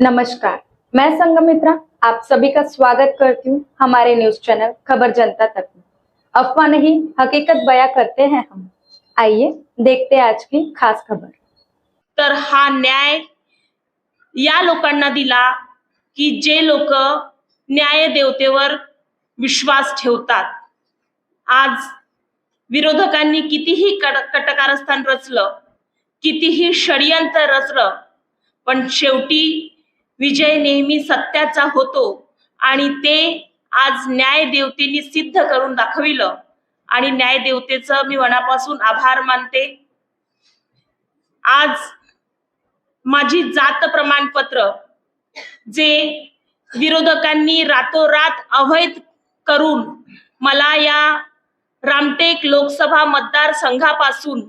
नमस्कार. मैं संगमित्रा आप सभी का स्वागत करती हूँ हमारे न्यूज चैनल खबर जनता तक में। अफवाह नहीं हकीकत बयां करते हैं हम। आइए देखते हैं आज की खास खबर। तर हा न्याय या लोकांना दिला की जे लोक न्याय देवतेवर विश्वास ठेवतात. आज विरोधकांनी कितीही कट कटकारस्थान रचलं कितीही षडयंत्र रचलं पण शेवटी विजय नेहमी सत्याचा होतो आणि ते आज न्याय देवतेने सिद्ध करून दाखविलं. आणि न्याय देवतेचं मी मनापासून आभार मानते. आज माझी जात प्रमाणपत्र जे विरोधकांनी रातोरात अवैध करून मला या रामटेक लोकसभा मतदारसंघापासून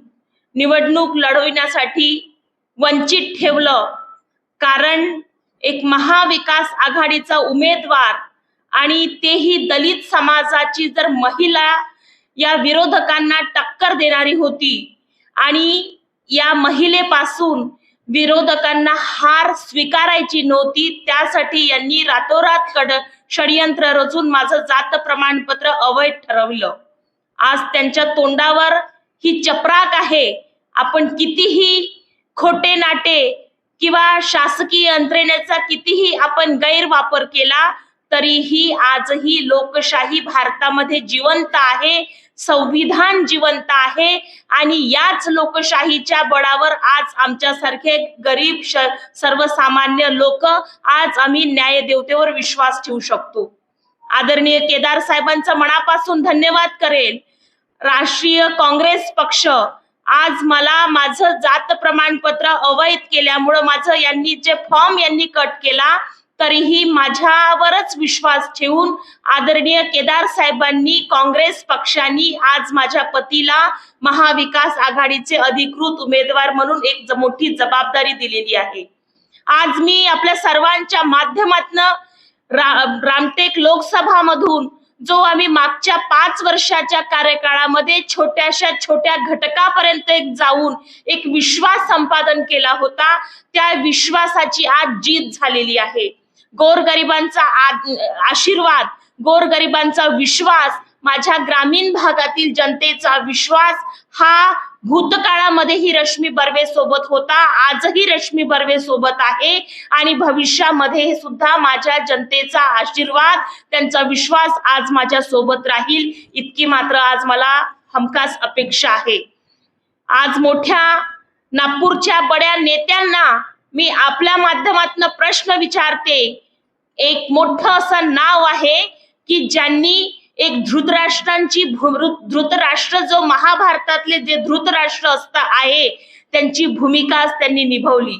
निवडणूक लढविण्यासाठी वंचित ठेवलं. कारण एक महाविकास आघाडीचा उमेदवार आणि तेही दलित समाजाची जर महिला या विरोधकांना टक्कर देणारी होती आणि या महिलेपासून विरोधकांना हार स्वीकारायची नव्हती त्यासाठी यांनी रातोरात कड षडयंत्र रचून माझं जात प्रमाणपत्र अवैध ठरवलं. आज त्यांच्या तोंडावर ही चपराक आहे. आपण कितीही खोटे नाटे किंवा शासकीय यंत्रणेचा कितीही आपण गैरवापर केला तरीही आजही लोकशाही भारतामध्ये जिवंत आहे संविधान जिवंत आहे आणि याच लोकशाहीच्या बळावर आज आमच्यासारखे गरीब सर्वसामान्य लोक आज आम्ही न्याय देवतेवर विश्वास ठेवू शकतो. आदरणीय केदार साहेबांचा मनापासून धन्यवाद करेल. राष्ट्रीय काँग्रेस पक्ष आज मला माझं जात प्रमाणपत्र अवैध केल्यामुळं माझं यांनी जे फॉर्म यांनी कट केला तरीही माझ्यावरच विश्वास ठेवून आदरणीय केदार साहेबांनी काँग्रेस पक्षांनी आज माझ्या पतीला महाविकास आघाडीचे अधिकृत उमेदवार म्हणून एक मोठी जबाबदारी दिलेली आहे. आज मी आपल्या सर्वांच्या माध्यमातनं रा, रामटेक लोकसभा मधून जो आम्ही मागच्या पाच वर्षाच्या कार्यकाळामध्ये छोट्याशा छोट्या घटकापर्यंत एक जाऊन एक विश्वास संपादन केला होता त्या विश्वासाची आज जीत झालेली आहे. गोरगरिबांचा आशीर्वाद गोरगरिबांचा विश्वास माझ्या ग्रामीण भागातील जनतेचा विश्वास हा भूतकाळामध्येही रश्मी बर्वे सोबत होता. आजही रश्मी बर्वे सोबत आहे. आणि भविष्यामध्ये सुद्धा माझ्या जनतेचा आशीर्वाद त्यांचा विश्वास आज माझ्या सोबत राहील. इतकी मात्र आज मला हमखास अपेक्षा आहे. आज मोठ्या नागपूरच्या बड्या नेत्यांना मी आपल्या माध्यमातून प्रश्न विचारते. एक मोठं असं नाव आहे की ज्यांनी एक धृतराष्ट्रांची धृतराष्ट्र जो महाभारतातले जे धृतराष्ट्र असता आहे त्यांची भूमिका त्यांनी निभवली.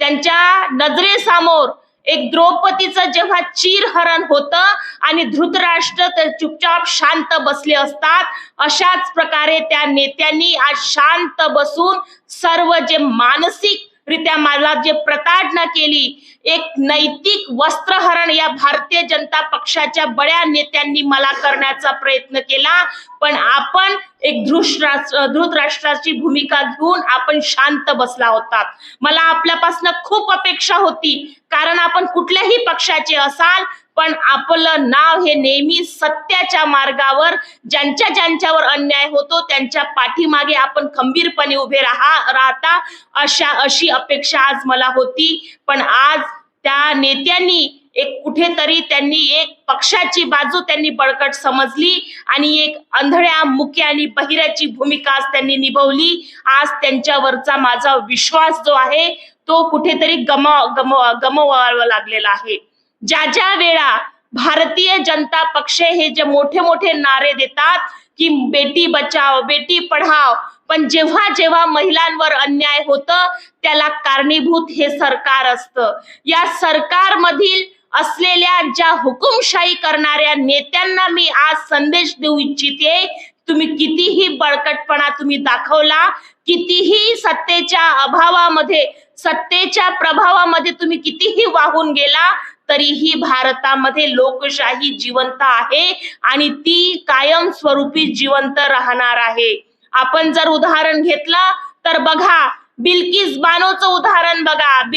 त्यांच्या नजरेसमोर एक द्रौपदीचं जेव्हा चिरहरण होतं आणि धृतराष्ट्र तर चुपचाप शांत बसले असतात अशाच प्रकारे त्या नेत्यांनी आज शांत बसून सर्व जे मानसिक रित्या मला जे प्रताडना केली एक नैतिक वस्त्रहरण या भारतीय जनता पक्षाच्या बड्या नेत्यांनी मला करण्याचा प्रयत्न केला. पण आपण एक धृष्ट धृतराष्ट्राची भूमिका घेऊन आपण शांत बसला होता. मला आपल्यापासून खूप अपेक्षा होती. कारण आपण कुठल्याही पक्षाचे असाल पण आपलं नाव हे नेहमी सत्याच्या मार्गावर ज्यांच्या ज्यांच्यावर अन्याय होतो त्यांच्या पाठीमागे आपण खंबीरपणे उभे राहा राहता अशा अशी अपेक्षा आज मला होती. पण आज त्या नेत्यांनी एक कुठेतरी त्यांनी एक पक्षाची बाजू त्यांनी बळकट समजली आणि एक अंधळ्या मुक्या आणि बहिऱ्याची भूमिका आज त्यांनी निभवली. आज त्यांच्यावरचा माझा विश्वास जो आहे तो कुठेतरी गमाव गमव गमवावा लागलेला आहे. ज्या ज्या वेळा भारतीय जनता पक्ष हे जे मोठे मोठे नारे देतात की बेटी बचाव बेटी पढाव पण जेव्हा जेव्हा महिलांवर अन्याय होतं त्याला कारणीभूत हे सरकार असतं. या सरकारमधील असलेल्या ज्या हुकुमशाही करणाऱ्या नेत्यांना मी आज संदेश देऊ इच्छिते तुम्ही कितीही बळकटपणा तुम्ही दाखवला कितीही सत्तेच्या अभावामध्ये सत्तेच्या प्रभावामध्ये तुम्ही कितीही वाहून गेला तरीही भारतामध्ये लोकशाही जिवंत आहे आणि ती कायमस्वरूपी जिवंत राहणार आहे. आपण जर उदाहरण घेतलं तर बघा बिल्किस बानोचं उदाहरण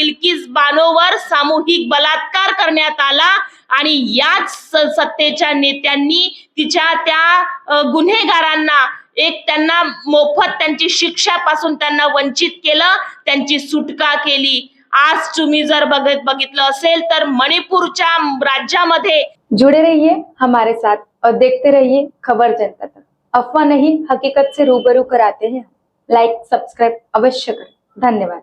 बिल्किस बानोवर सामूहिक बलात्कार करण्यात आला आणि याच सत्तेच्या नेत्यांनी तिच्या त्या गुन्हेगारांना एक त्यांना मोफत त्यांची शिक्षापासून त्यांना वंचित केलं त्यांची सुटका केली. आज तुम्ही जर बघत बघितलं असेल तर मणिपूरच्या राज्यामध्ये जुड़े रहिए हमारे साथ और देखते रहिए खबर जनता तक. अफवाह नहीं हकीकत से रूबरू कराते हैं लाइक सब्सक्राइब अवश्य करें. धन्यवाद.